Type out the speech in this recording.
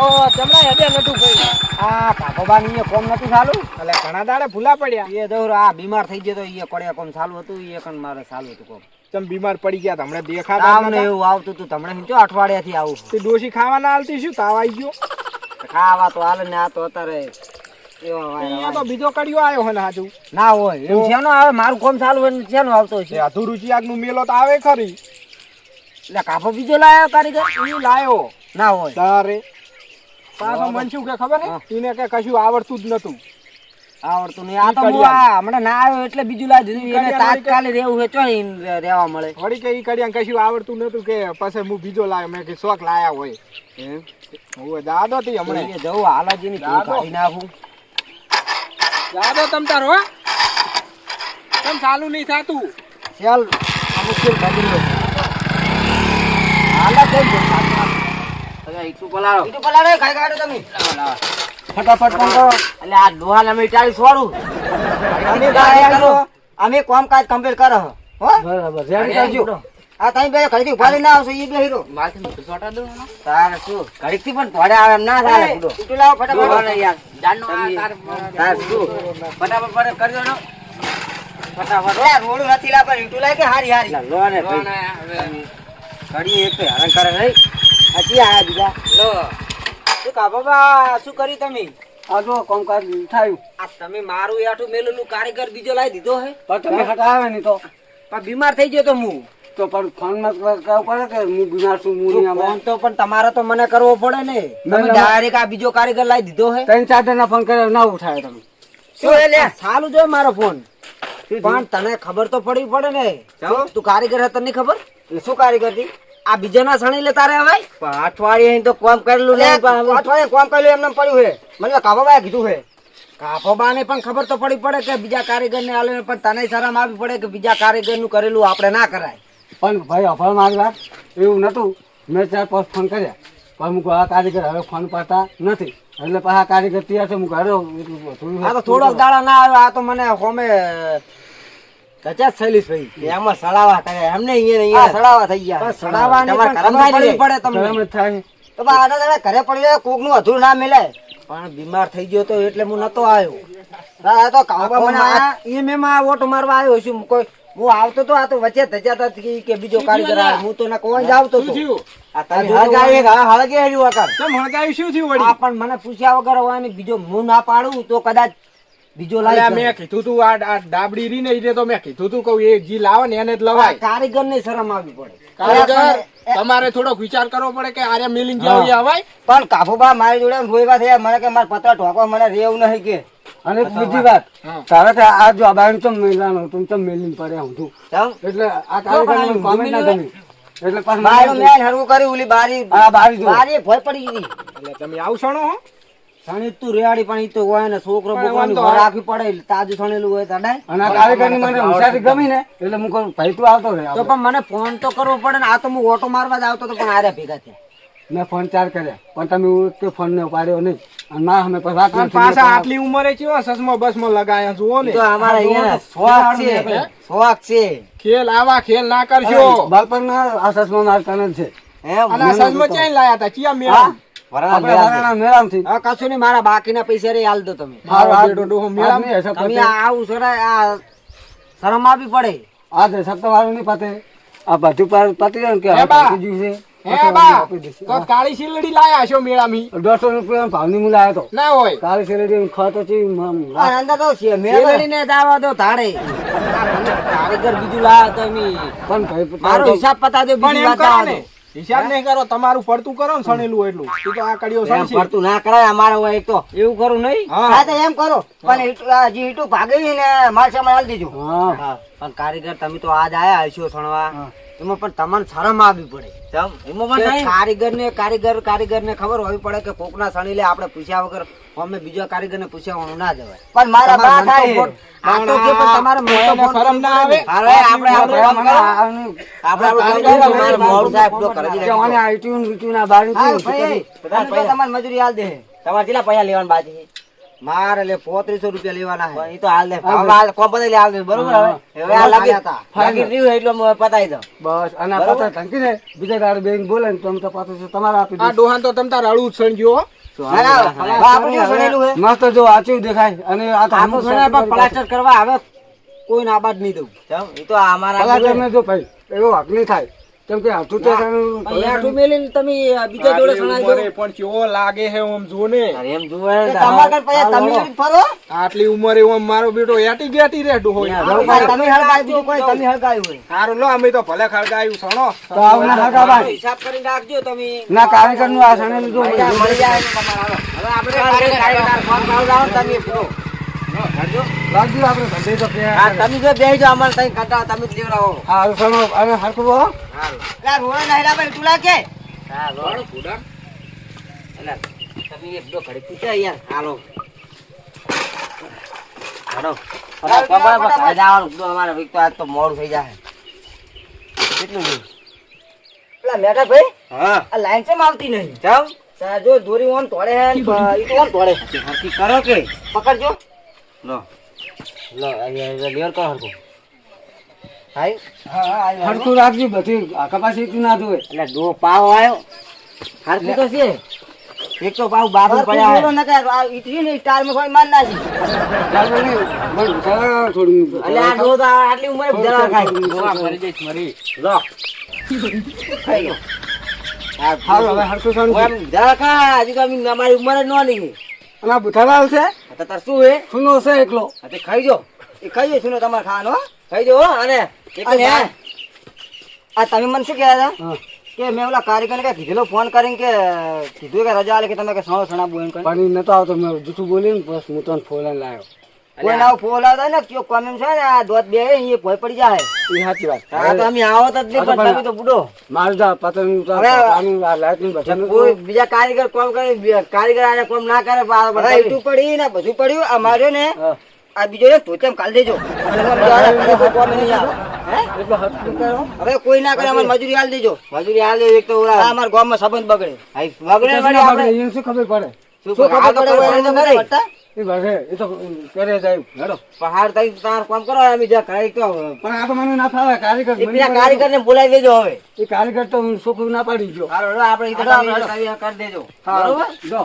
ઓ જમણા હેડે નતું ભાઈ. આ કાકોબા ની કોમ નતું ચાલુ? એટલે ઘણા દાડે ભૂલા પડ્યા. એ દોર આ બીમાર થઈ ગયો તો એ પડ્યા કોમ ચાલુ હતું એ કણ મારે ચાલુ હતું કોમ. બીમાર પડી ગયા તમને દેખાતા તાવ જ ને નતા. એવું આવતું હતું તમને સમજો અઠવાડિયાથી આવું તે ડોશી ખાવાના આવતી શું? તાવ આવી ગયો. ખાવા તો હાલ ને આ તો અત્યારે તો બીજો કડિયો આવ્યો હોય હાજુ. ના હોય એમ હવે મારું કોમ ચાલુ હોય ને શેનો આવતો છે? અધૂરું ચિયાકનું મેલો તો આવે ખરી. એટલે કાપો બીજો લાયો કારીગર? એ લાયો. ના હોય. તારે પાછો મન શું કે ખબર. હે. એને કે કશું આવડતું જ નતું આવડતું નહીં. આ તો હું આ હમણાં ના આવ્યો એટલે બીજું એને તાત્કાલિક રહેવું રહેવા મળે. વળી કે ઈ કડિયા કશું આવડતું નતું કે પછી હું બીજો લાવ્યો મેં કે શોખ લાયા હોય. હું દાદો તી હમણાં. એ જવું હાલાજીની ભૂલ દાદો. કાઢી નાખું. દાદો તમ તારો હો. તમ ચાલુ નહીં થાતું. ચાલ અમુક હાલા ગયો પલાળો. ઈટુ પલાળો ખાઈ કાઢો તમે. ફટાફટ કોમ કરો? એટલે આ ડોહાલ અમે અમે અમે કામકાજ કમ્પ્લીટ કરો. હો? બરાબર રેડી કરજો. આ તમે બે ઘડીથી ઊભા ના આવશો એ બે હીરો. તારે શું? ઘડીથી પણ થોડે આવે ના થાય લાવો ફટાફટ. યાર તાર શું? ફટાફટ ફટાફટ કરજો ને ફટાફટ. લે રોડ નથી લા પર ઈટુ લાગે કે હારી હારી? લો ને ઘડી એક હેરાન કરે નહીં. હજી આયા બીજા. લો. શું કા બાબા શું કર્યું તમે? આ જો કામકાજ થયું. આ તમે મારું આઠું મેલેલું કારીગર બીજો લાવી દીધો હે? પણ તમે હટાવે ને તો. પણ બીમાર થઈ ગયો તો હું. તો પણ ફોનમાં કરવું પડે કે હું બીમાર છું હું નહીં ફોન તો પણ તમારે તો મને કરવો પડે ને. ના, તમે ડાયરેક્ટ આ બીજો કારીગર લાવી દીધો હે? ત્રણ ચાર જણા ફોન કર્યો ના ઉઠાય તમે. શું એ લે સાલું જો મારો ફોન પણ તને ખબર તો પડવી પડે ને. તું કારીગર હતા નહીં ખબર? શું કારીગર હતી? આ બીજાના સણી લે તારે હવે અઠવાડિયે તો કોમ કરેલું નહીં અઠવાડિયે કોમ કર્યું એમને પડ્યું હે મને કાબાબાએ કીધું હે કાપાબાને પણ ખબર તો પડી પડે કે બીજા કારીગર ને આલે પણ તને શરમ આવી પડે કે બીજા કારીગરનું કરેલું આપણે ના કરાય. પણ ભાઈ અફર મારી વાત એવું નતું મેં ચાર પાંચ ફોન કર્યા. પણ હું આ કારીગર હવે ફોન પાતા નથી. એટલે પાછા કારીગર તૈયાર છે હું ઘરે થોડોક દાડા ના આવ્યો આ તો મને હોમે કચાસ થયેલી ભાઈ. એમાં સડાવા કરે એમને આ સડાવા થઈ ગયા. સડાવાની તમારે પડવી પડે તમને. થાય. તો બા આના દાડા ઘરે પડી જાય કોકનું અધૂરું ના મિલે. પણ બીમાર થઈ ગયો તો એટલે હું નતો આવ્યો. આ તો કાબા મને એ એમ આ ઓટો મારવા આવ્યો છું. કોઈ હું આવતો તો આ તો વચ્ચે ધજાતા કે બીજો કારીગર આવે. હું તો ના કોઈ જ આવતો તો. આ હળગાવી હળગે હળ્યું હતા તમ હળગાવી શું થયું આ પણ મને પૂછ્યા વગર હોય ને બીજો હું ના પાડું તો કદાચ બીજો લાવી મેં કીધું તું આ ડાબડી રી ને તો મેં કીધું તું કહું એ જી લાવે ને એને જ લવાય. કારીગર ને શરમ આવવી પડે. કારીગર તમારે થોડોક વિચાર કરવો પડે કે આરે મિલિંગ જાવ અવાય. પણ કાફુબા મારી જોડે રોઈવા થયા મને કે મારા પતરા ઠોકો મને રેવું નહીં કે. અને બીજી વાત તારે તો આ જો આ તો મેલાનો તું તો મેલીને પડ્યા હું છું. એટલે આ કારીગર કોમેન્ટ ના ગમી. એટલે પાછું મને હરવું કર્યું ઓલી બારી બારી જો. બારી ભોય પડી ગઈ. એટલે તમે આવશો હો? સણી તું રેવાડી પણ ઈ તો હોય ને છોકરો બોકરાની ઘર. રાખવી પડે તાજું સણેલું હોય તાડે અને આ મને હોશિયારી ગમી ને એટલે હું કહું ભાઈ તું આવતો રહે તો પણ મને ફોન તો કરવો પડે ને આ તો હું ઓટો મારવા જ આવતો તો પણ આર્યા ભેગા થયા. મેં ફોન ચાર કર્યા પણ તમે કે ફોન ને ઉપાડ્યો નહીં. અને ના અમે વાત. પાછા આટલી ઉંમરે ચેવા સસમો બસમો લગાયા જુઓ ને તો અમારે અહીંયા શોખ છે શોખ છે. ખેલ આવા ખેલ ના કરશો બાળપણના આ સસમો મારતા છે હે અને સસમો ક્યાં લાયા હતા ચિયા મેળા? વરાણા મેળામાંથી. હા કશું નહીં મારા બાકીના પૈસા રે હાલ દો તમે. તમે પતે. આ આવું આ શરમ આપવી પડે. આ તો સત્તાવાળું નહીં પતે. આ બધું પાર પતી જાય ને કે? બીજું છે. તો કાળી શીલડી લાયા છો મેળામી. દોઢસો રૂપિયા ભાવની હું લાવ્યો હતો ના હોય. કાલે શેરડી ખાતો છે અંદર તો છે દો તમે કારીગર બીજું લાવો તો પણ ભાઈ મારો તો- હિસાબ પતાજો પણ બીજી વાત ને. દો. હિસાબ નહીં કરો તમારું પડતું કરો ને સણેલું એટલું. તો આ એમ સણશે. પડતું ના કરાય અમારે હોય એક તો એવું કરું નહીં? હા. તો એમ કરો. પણ જે ઈટુ ભાગી ને માલ સામાન આલી દેજો. હા. હા પણ કારીગર તમે તો આજ આયા હશો સણવા. એમાં પણ તમને શરમ આવવી પડે. કારીગર ને કારીગર કારીગર ને ખબર હોવી પડે કે કોક ના સણી લે આપણે પૂછ્યા વગર અમે બીજા કારીગર ને પૂછ્યા હું ના જવાય. પણ મારા બા થાય. પણ તમારે તમારી મજૂરી હાલ દે. તમારે કેટલા પૈસા લેવાના બાકી? છે મારે લે પોત્રીસો રૂપિયા લેવાના છે એ તો હાલ દે. હાલ કોમ લે હાલ દે. બરોબર હવે? હવે આ લાગી. ફાગી રહ્યું એટલે હું પતાઈ દઉં. બસ અને આ પતા ને બીજા દાડે બેન બોલે ને તમે તો પાછો તમારે આપી આ ડોહાન તો તમ તાર અળું હો. છે? મસ્ત જો આચું દેખાય. અને આ તો પ્લાસ્ટર કરવા આવે? કોઈ નાબાદ નહીં દઉં. એ તો અમારા જો ભાઈ એવો હક નહીં થાય. કેમ કે હાથું તો એનું મેલીને તમે બીજા જોડે આટલી સણાઈ દો. પણ કેવો લાગે હે ઓમ જો ને. એમ જુએ ને તમારા તમે ફરો? આટલી ઉંમરે ઓમ મારો બેટો એટી ગેટી રહેતું હોય તમે હળગાવી કોઈ તમે હળગાવ્યું હોય. સારું લો અમે તો ભલે ખળગાયું સણો તો હિસાબ કરીને રાખજો તમે. ના કારીગરનું આ સણે લીધું મળી જાય તમારા. હવે. હવે આપણે કારીગર ફોન કરો લાવો તમે પૂરો. લાગજો આપણે ધંધે તો હા, તમે જો બેસી જાઓ અમારે ત્યાં કંટાળો તમે જ લેવડાવો. હા સણો અને બહુ અલા, રોડ ના હેડા પર તુલા કે? હા, રોડ. અલા, તમે એક દો ઘડી પૂછ્યા યાર. હાલો. હાલો. ફટાફટ, ઘરે જવાનું. જો અમારે એક તો આજ તો મોડું થઈ જાય કેટલું? પેલા મેઠા ભાઈ આ લાઈન કેમ આવતી નહીં જાવ સા જો દોરી ઓન તોડે હે ઈ તો ઓમ તોડે હરકી કરો કે પકડજો લો. લો લેવર કરો હરકું હાય. હા હા હરખું રાખજો બધી કપાસી ના જોવે એટલે દો પાવ આવ્યો. હરકું તો છે. એક તો પાવ બાબુ પડ્યા ન કે આ ઈટરી ને સ્ટારમાં કોઈ માર નાખી. ચાલ બની મને ભૂસાવા થોડું એટલે આ દો તો આટલી ઉંમરે જરા ખાય. ડોહા મરી જઈશ મરી. લો. ખાઈ ગયો હા હારું હવે હરખું સણ જરા ખા હજી તો અમારી ઉંમર જ ન નહીં અને આ બુઠાલાલ છે? તો તાર શું હે? સુનો છે એકલો. હા તે ખાઈ જો. એ ખાઈ જો સુનો તમારે ખાવાનો હો? ખાઈ જો હો અને અને આ આ. તમે મને શું કહેતા હતા? હા. કે મેં ઓલા કારીગરને કે કીધેલો ફોન કરીને કે કીધું કે રજા આલે કે તમે કે સણો સણા કરીને. પણ નતો આવતો મેં જૂઠું બોલીને બસ હું તને ફોન લાવ્યો કોઈ ના ફોન આવતા ને કયો કોમેમ છે ને આ દોત બે એ ભોય પડી જાય એ સાચી વાત. હા તો અમે આવો તો નહીં પણ તમે તો બુડો. મારું જા પતંગ તો આ લાઈટનું બધાનું કોઈ બીજા કારીગર કોમ કરે કારીગર આને કોમ ના કરે બધું પડી ને બધું પડ્યું. આ માર્યો ને આ બીજો એક ધોતેમ કાલ દેજો. હવે કોઈ ના કરે અમારે મજૂરી હાલ દેજો. મજૂરી હાલ દેજો એક તો અમારા ગામમાં સંબંધ બગડે. બગડે શું ખબર પડે? શું ખબર પડે? તો. એ ભરે એ તો કરે જાય હેડો. પહાડ થઈ તાર કામ કરો અમે તો પણ આ તો મને ના ફાવે કારીગર પેલા કારીગર ને બોલાવી દેજો હવે. એ કારીગર તો હું છોકરું ના પાડી ગયો. હાલો, હાલો, આપણે કરી દેજો. બરોબર? જો